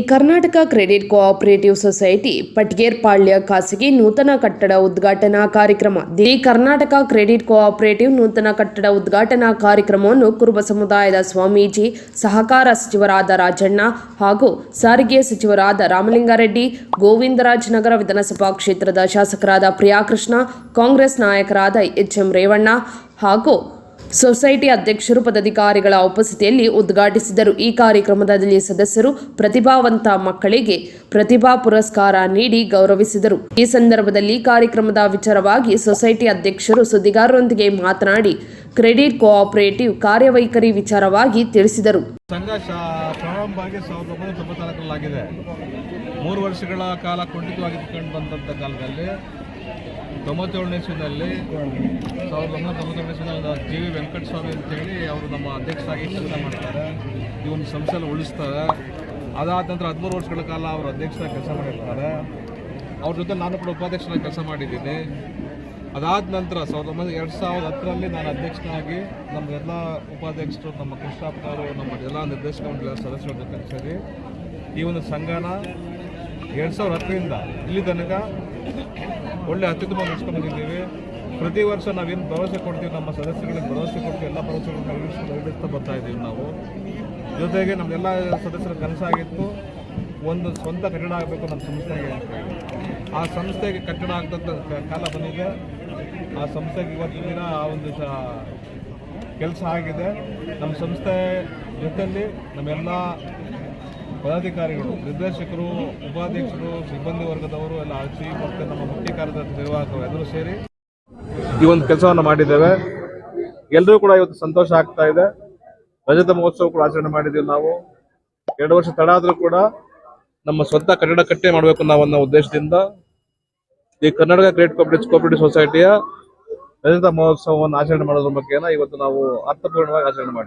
ಈ Karnataka credit cooperative society Pattegarpalya ಖಾಸಗಿ ನೂತನ ಕಟ್ಟಡ ಉದ್ಘಾಟನಾ ಕಾರ್ಯಕ್ರಮ. ದಿ ಕರ್ನಾಟಕ ಕ್ರೆಡಿಟ್ ಕೋಆಪರೇಟಿವ್ ನೂತನ ಕಟ್ಟಡ ಉದ್ಘಾಟನಾ ಕಾರ್ಯಕ್ರಮವನ್ನು ಕುರುಬ ಸಮುದಾಯದ ಸ್ವಾಮೀಜಿ, ಸಹಕಾರ ಸಚಿವರಾದ ರಾಜಣ್ಣ ಹಾಗೂ ಸಾರಿಗೆ ಸಚಿವರಾದ ರಾಮಲಿಂಗಾರೆಡ್ಡಿ ಗೋವಿಂದರಾಜ್ ನಗರ ವಿಧಾನಸಭಾ ಕ್ಷೇತ್ರದ ಶಾಸಕರಾದ ಪ್ರಿಯಾಕೃಷ್ಣ, ಕಾಂಗ್ರೆಸ್ ನಾಯಕರಾದ ಎಚ್ ಎಂ ರೇವಣ್ಣ ಹಾಗೂ ಸೊಸೈಟಿ ಅಧ್ಯಕ್ಷರು, ಪದಾಧಿಕಾರಿಗಳ ಉಪಸ್ಥಿತಿಯಲ್ಲಿ ಉದ್ಘಾಟಿಸಿದರು. ಈ ಕಾರ್ಯಕ್ರಮದಲ್ಲಿ ಸದಸ್ಯರು ಪ್ರತಿಭಾವಂತ ಮಕ್ಕಳಿಗೆ ಪ್ರತಿಭಾ ಪುರಸ್ಕಾರ ನೀಡಿ ಗೌರವಿಸಿದರು. ಈ ಸಂದರ್ಭದಲ್ಲಿ ಕಾರ್ಯಕ್ರಮದ ವಿಚಾರವಾಗಿ ಸೊಸೈಟಿ ಅಧ್ಯಕ್ಷರು ಸುದ್ದಿಗಾರರೊಂದಿಗೆ ಮಾತನಾಡಿ, ಕ್ರೆಡಿಟ್ ಕೋಆಪರೇಟಿವ್ ಕಾರ್ಯವೈಖರಿ ವಿಚಾರವಾಗಿ ತಿಳಿಸಿದರು. ಮೂರು ವರ್ಷಗಳ ಕಾಲ ಕುಂಠಿತವಾಗಿ ಕಂಡು ಬಂದಂಥ ಕಾಲದಲ್ಲಿ ತೊಂಬತ್ತೇಳನೇ ಇಸ್ವಿನಲ್ಲಿ ಸಾವಿರದ ಒಂಬೈನೂರ ತೊಂಬತ್ತೇಳನೇ ಇಸ್ವಿನಲ್ಲಿ ಜಿ ವಿ ವೆಂಕಟಸ್ವಾಮಿ ಅಂತೇಳಿ ಅವರು ನಮ್ಮ ಅಧ್ಯಕ್ಷರಾಗಿ ಕೆಲಸ ಮಾಡ್ತಾರೆ. ಈ ಒಂದು ಸಂಸ್ಥೆಯಲ್ಲಿ ಉಳಿಸ್ತಾರೆ. ಅದಾದ ನಂತರ ಹದಿಮೂರು ವರ್ಷಗಳ ಕಾಲ ಅವರು ಅಧ್ಯಕ್ಷರಾಗಿ ಕೆಲಸ ಮಾಡಿರ್ತಾರೆ. ಅವ್ರ ಜೊತೆ ನಾನು ಕೂಡ ಉಪಾಧ್ಯಕ್ಷರಾಗಿ ಕೆಲಸ ಮಾಡಿದ್ದೀನಿ. ಅದಾದ ನಂತರ ಸಾವಿರದ ಒಂಬೈನೂರ ಎರಡು ಸಾವಿರದ ಹತ್ತರಲ್ಲಿ ನಾನು ಅಧ್ಯಕ್ಷನಾಗಿ ನಮ್ಮ ಎಲ್ಲ ಉಪಾಧ್ಯಕ್ಷರು, ನಮ್ಮ ಕೃಷ್ಣಪ್ಪನವರು ನಮ್ಮ ಎಲ್ಲ ನಿರ್ದೇಶಕ ಮಂಡಳಿಯ ಸದಸ್ಯರ ಜೊತೆ ಸೇರಿ ಈ ಒಂದು ಸಂಘನ ಎರಡು ಸಾವಿರದ ಹತ್ತರಿಂದ ಇಲ್ಲಿ ತನಕ ಒಳ್ಳೆ ಅತ್ಯುತ್ತಮ ನಡೆಸ್ಕೊಂಡು ಬಂದಿದ್ದೀವಿ. ಪ್ರತಿ ವರ್ಷ ನಾವೇನು ಭರವಸೆ ಕೊಡ್ತೀವಿ, ನಮ್ಮ ಸದಸ್ಯರಿಗೆ ಭರವಸೆ ಕೊಡ್ತೀವಿ, ಎಲ್ಲ ಭರವಸೆಗಳನ್ನ ಈಡೇರಿಸ್ತಾ ಬರ್ತಾ ಇದ್ದೀವಿ ನಾವು. ಜೊತೆಗೆ ನಮ್ಮೆಲ್ಲ ಸದಸ್ಯರ ಕನಸಾಗಿತ್ತು ಒಂದು ಸ್ವಂತ ಕಟ್ಟಡ ಆಗಬೇಕು ನಮ್ಮ ಸಂಸ್ಥೆಗೆ ಆ ಸಂಸ್ಥೆಗೆ ಕಟ್ಟಡ ಆಗ್ತಂತ ಕಾಲ ಬಂದಿದೆ. ಆ ಸಂಸ್ಥೆಗೆ ಇವತ್ತಿನ ದಿನ ಆ ಒಂದು ಕೆಲಸ ಆಗಿದೆ. ನಮ್ಮ ಸಂಸ್ಥೆ ಜೊತೆಯಲ್ಲಿ ನಮ್ಮೆಲ್ಲ ಪದಾಧಿಕಾರಿಗಳು, ನಿರ್ದೇಶಕರು, ಉಪಾಧ್ಯಕ್ಷರು, ಸಿಬ್ಬಂದಿ ವರ್ಗದವರು ಎಲ್ಲ ಆಚಿ ಮತ್ತೆ ನಮ್ಮ ಮುಖ್ಯ ಕಾರ್ಯದರ್ಶಿ ನಿರ್ವಾಹಕರು ಎಲ್ಲರೂ ಸೇರಿ ಈ ಒಂದು ಕೆಲಸವನ್ನು ಮಾಡಿದ್ದೇವೆ. ಎಲ್ಲರೂ ಕೂಡ ಇವತ್ತು ಸಂತೋಷ ಆಗ್ತಾ ಇದೆ. ರಜತ ಮಹೋತ್ಸವ ಕೂಡ ಆಚರಣೆ ಮಾಡಿದ್ದೀವಿ ನಾವು. ಎರಡು ವರ್ಷ ತಡ ಆದರೂ ಕೂಡ ನಮ್ಮ ಸ್ವಂತ ಕಟ್ಟಡ ಕಟ್ಟೆ ಮಾಡಬೇಕು ನಾವು ಅನ್ನೋ ಉದ್ದೇಶದಿಂದ ಈ ಕರ್ನಾಟಕ ಕ್ರೆಡಿಟ್ ಕೋಪರೇಟಿವ್ ಕೋಪರೇಟಿವ್ ಸೊಸೈಟಿಯ ರಜತ ಮಹೋತ್ಸವವನ್ನು ಆಚರಣೆ ಮಾಡೋದ್ರ ಬಗ್ಗೆ ಇವತ್ತು ನಾವು ಅರ್ಥಪೂರ್ಣವಾಗಿ ಆಚರಣೆ ಮಾಡಿದ್ದೀವಿ.